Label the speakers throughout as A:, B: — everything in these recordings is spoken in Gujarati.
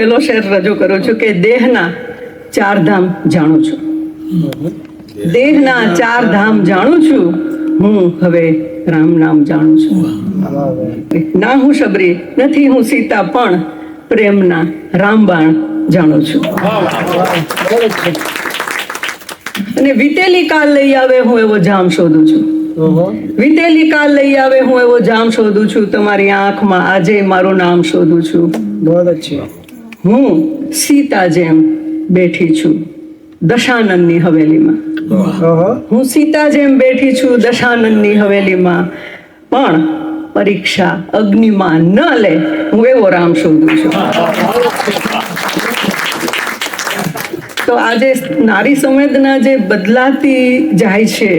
A: પેલો શેર રજૂ કરું છું કે દેહના ચાર ધામ જાણું છું. દેહના ચાર ધામ જાણું છું. હું હવે રામ નામ જાણું છું. ના હું શબરી નથી હું સીતા પણ પ્રેમના રામબાણ જાણું છું. અને વીતેલી કાલ લઈ આવે હું એવો જામ શોધું છું. વીતેલી કાલ લઈ આવે હું એવો જામ શોધું છું. તમારી આંખમાં આજે મારું નામ શોધું છું.
B: બહુ અચ્છા
A: હું સીતા જેમ બેઠી છું દશાનંદની હવેલીમાં. હું સીતા જેમ બેઠી છું દશાનંદની હવેલીમાં. પણ પરીક્ષા અગ્નિમાં ન લે હું એવો રામ શોધું છું. તો આજે નારી સંવેદના જે બદલાતી જાય છે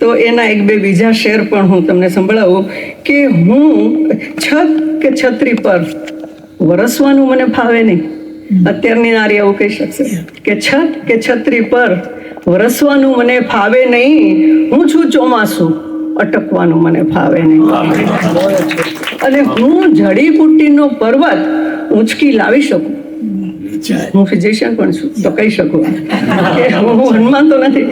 A: તો એના એક બે બીજા શેર પણ હું તમને સંભળાવું કે હું છત કે છત્રી પર વરસવાનું મને ફાવે નહીં. અત્યારની નારી આવું કહી શકશે. કે છત કે છત્રી પર વરસવાનું મને ફાવે નહીં. હું છું ચોમાસું. અટકવાનું મને ફાવે નહીં. અને હું જડીબુટ્ટીનો પર્વત ઊંચકી લાવી શકું. હું ફિઝિશિયન પણ છું તો કહી શકું. હું હનુમાન તો નથી.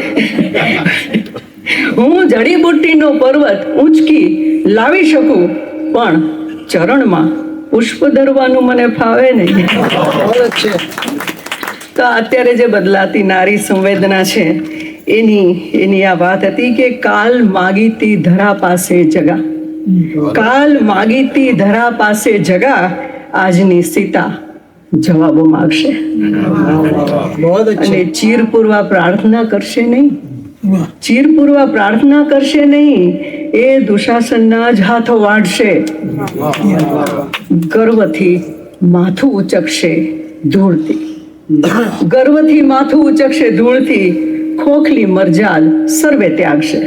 A: હું જડીબુટ્ટીનો પર્વત ઊંચકી લાવી શકું પણ ચરણમાં પુષ્પ ધરવાનું મને ફાવે નહીં તો અત્યારે જે બદલાતી નારી સંવેદના છે એની એની આ વાત હતી કે કાલ માગીતી ધરા પાસે જગા. કાલ માગીતી ધરા પાસે જગા આજની સીતા જવાબો માગશે. અને ચીરપૂર્વા પ્રાર્થના કરશે નહીં. ચીરપૂર્વક પ્રાર્થના કરશે નહીં, એ દુશાસનના જ હાથો વાઢશે ગર્વથી માથું ઉચકશે ધૂળથી. ગર્વથી માથું ઉચકશે ધૂળથી, ખોખલી મરજાલ સર્વે ત્યાગશે.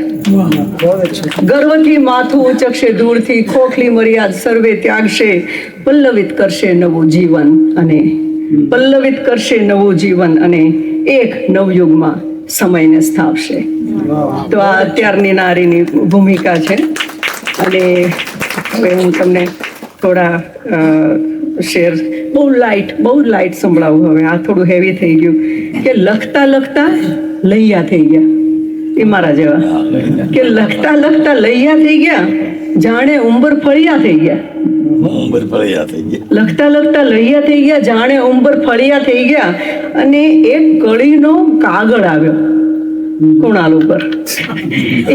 A: ગર્વથી માથું ઉચકશે દૂરથી ખોખલી મર્યાદ સર્વે ત્યાગશે. પલ્લવિત કરશે નવું જીવન અને, પલ્લવિત કરશે નવું જીવન અને એક નવયુગમાં સમયને સ્થાપશે તો આ અત્યારની નારીની ભૂમિકા છે. અને હવે હું તમને થોડા શેર, બહુ લાઇટ બહુ લાઇટ સંભળાવું હવે. આ થોડું હેવી થઈ ગયું કે લખતા લખતા લૈયા થઈ ગયા. એ મારા જેવા. કે લખતા લખતા લૈયા થઈ ગયા. જાણે ઉંબર ફળિયા થઈ ગયા.
C: ઉંમર ફળિયા થઈ ગયા.
A: લખતા લખતા લહિયા થઈ ગયા, જાણે ઉંબર ફળિયા થઈ ગયા. અને એક કળીનો કાગળ આવ્યો કુણાલ ઉપર.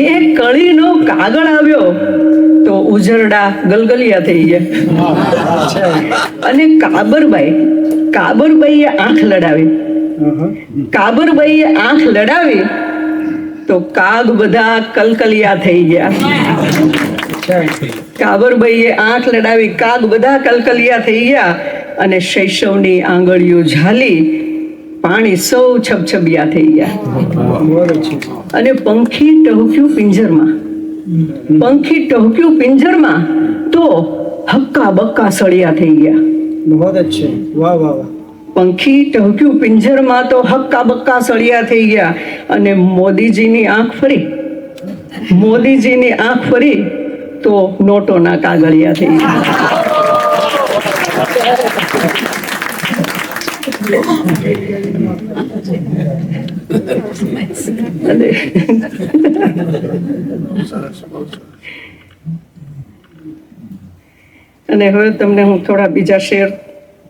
A: એ કળીનો કાગળ આવ્યો તો ઉજરડા ગલગલિયા થઈ ગયા. અને કાબરબાઈ, કાબરબાઈએ આંખ લડાવી. કાબરબાઈએ આંખ લડાવી તો કાગ બધા કલકલિયા થઈ ગયા. કાબરભાઈએ આંખ લડાવી કાગ બધા કલકલિયા થઈ ગયા અને શૈશવની આંગળીઓ ઝાલી પાણી સૌ છબછબિયા થઈ ગયા. અને પંખી ટહુક્યું પિંજરમાં. પંખી ટહુક્યું પિંજરમાં તો હક્કા બક્કા સળિયા થઈ ગયા.
B: બહુ અચ્છે વાહ વાહ વાહ.
A: પંખી ટહુક્યું પિંજરમાં તો હક્કા બક્કા સળિયા થઈ ગયા. અને મોદીજીની આંખ ફરી. મોદીજીની આંખ ફરી. તો નોટોના કાગળિયાથી. અને હવે તમને હું થોડા બીજા શેર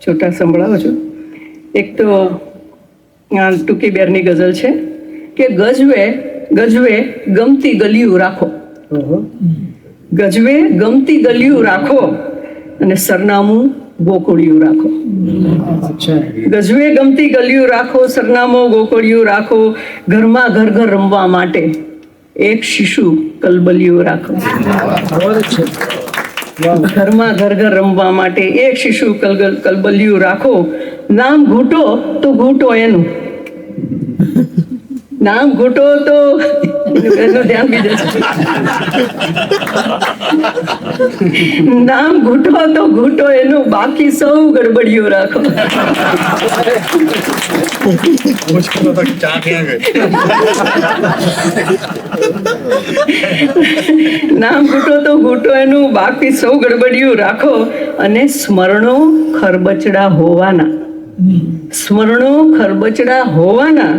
A: છૂટા સંભળાવું છું. એક તો ટૂંકી બેરની ગઝલ છે કે ગજવે ગજવે ગમતી ગલિયું રાખો. ગજવે ગમતી ગલિયું રાખો અને સરનામું ગોકુળિયું રાખો. ગજવે ગમતી ગલિયું રાખો સરનામો ગોકુળિયું રાખો ઘરમાં ઘર ઘર રમવા માટે એક શિશુ કલબલિયું રાખો. ઘરમાં ઘર ઘર રમવા માટે એક શિશુ કલબલિયું રાખો. નામ ઘૂંટો તો ઘૂંટો એનું. નામ ઘૂંટો તો નામ ઘૂંટો તો ઘૂંટો એનું બાકી સૌ ગડબડિયું રાખો. નામ ઘૂંટો તો ઘૂંટો એનું બાકી સૌ ગડબડિયું રાખો. અને સ્મરણો ખરબચડા હોવાના. સ્મરણો ખરબચડા હોવાના.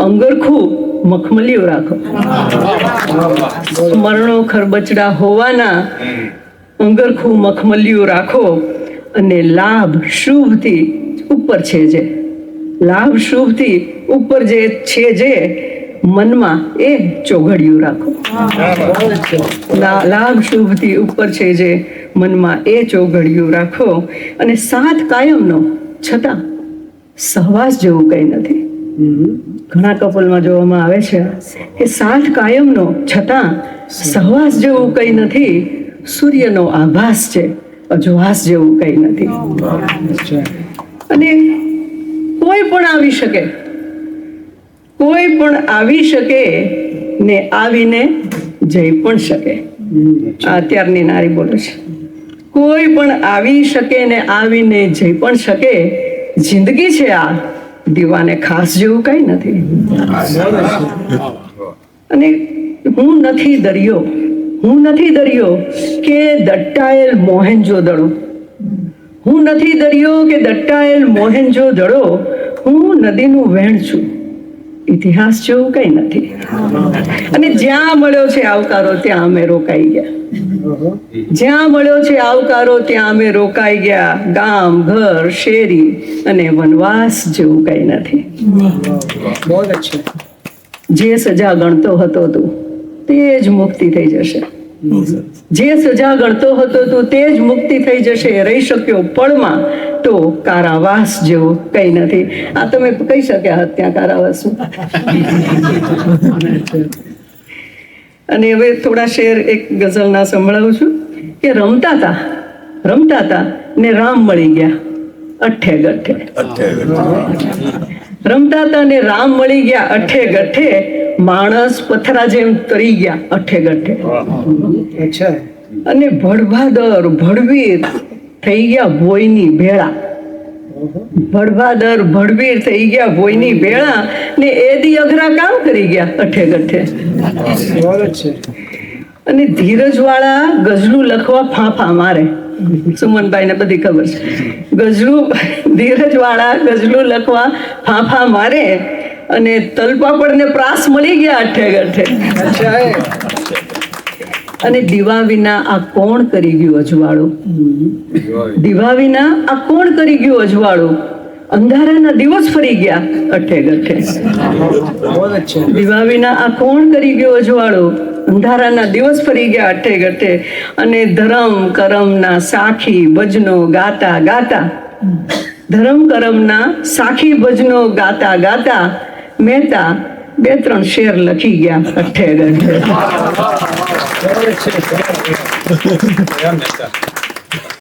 A: અંગરખું મખમલિયું રાખો. સ્મરણો ખરબચડા હોવાના અંગરખું મખમલિયું રાખો અને લાભ શુભથી ઉપર છે જે. લાભ શુભથી ઉપર જે છે જે, મનમાં એ ચોઘડિયું રાખો. લાભ શુભથી ઉપર છે જે, મનમાં એ ચોઘડિયું રાખો અને સાથ કાયમનો છતાં સહવાસ જેવું કંઈ નથી. ઘણા કપલમાં જોવામાં આવે છે. એ સાથ કાયમનો, છતાં સહવાસ જેવું કંઈ નથી, સૂર્યનો આભાસ છે, અજવાસ જેવું કંઈ નથી. અને કોઈ પણ આવી શકે, કોઈ પણ આવી શકે ને આવીને જઈ પણ શકે. અત્યારની નારી બોલે છે. કોઈ પણ આવી શકે ને આવીને જઈ પણ શકે, જિંદગી છે આ. દીવાને ખાસ જેવું કઈ નથી. અને હું નથી દરિયો, હું નથી દરિયો કે દટ્ટાયેલ મોહેન્જો દડો. હું નથી દરિયો કે દટ્ટાયેલ મોહેન્જો દડો, હું નદીનું વહેણ છું. ઇતિહાસ જેવું કઈ નથી. અને જ્યાં મળ્યો છે આવકારો ત્યાં અમે રોકાઈ ગયા. જ્યાં મળ્યો છે આવકારો ત્યાં અમે રોકાઈ ગયા. ગામ ઘર શેરી અને વનવાસ જેવું કઈ નથી. જે સજા ગણતો હતો તું તે જ મુક્તિ થઈ જશે. જે સજા ગણતો હતો તું તે જ મુક્તિ થઈ જશે રહી શક્યો. પળમાં તો કારાવાસ જેવો કઈ નથી. આ તમે કહી શક્યા હોત ત્યાં કારાવાસમાં. અને હવે થોડા શેર એક ગઝલના સંભળાવું છું કે રમતા હતા રમતા હતા ને રામ મળી ગયા. અઠે ગઠે. રમતા હતા ને રામ મળી ગયા અઠે ગઠે. માણસ પથરા જેમ તરી ગયા અઠે ગઠે. અને ભડભાદર ભડવીર થઈ ગયા ભોયની ભેળા. ભડભાદર ભડવીર થઈ ગયા ભોયની ભેળા ને એ દી અઘરા કામ કરી ગયા અઠે ગઠે. અને ધીરજ ધીરજવાળા ગઝલું લખવા ફાંફા મારે. સુમનભાઈ ને બધી ખબર છે. ગઝલું ધીરજવાળા ગઝલું લખવા ફાંફા મારે અને તલપાપડને પ્રાસ મળી ગયા અઠે ગઠે. અને દીવા વિના આ કોણ કરી ગયું અજવાળું? દીવા વિના આ કોણ કરી ગયું અજવાળું? અંધારાના દિવસ ફરી ગયા અઠે ગઠે. દીવા વિના આ કોણ કરી ગયો અજવાળો? અંધારાના દિવસ ફરી ગયા અઠે ગઠે. અને ધરમ કરમના સાખી ભજનો ગાતા ગાતા. ધરમ કરમના સાખી ભજનો ગાતા ગાતા. મહેતા બે ત્રણ શેર લખી ગયા અઠે ગઠે
B: બહુ અચ્છા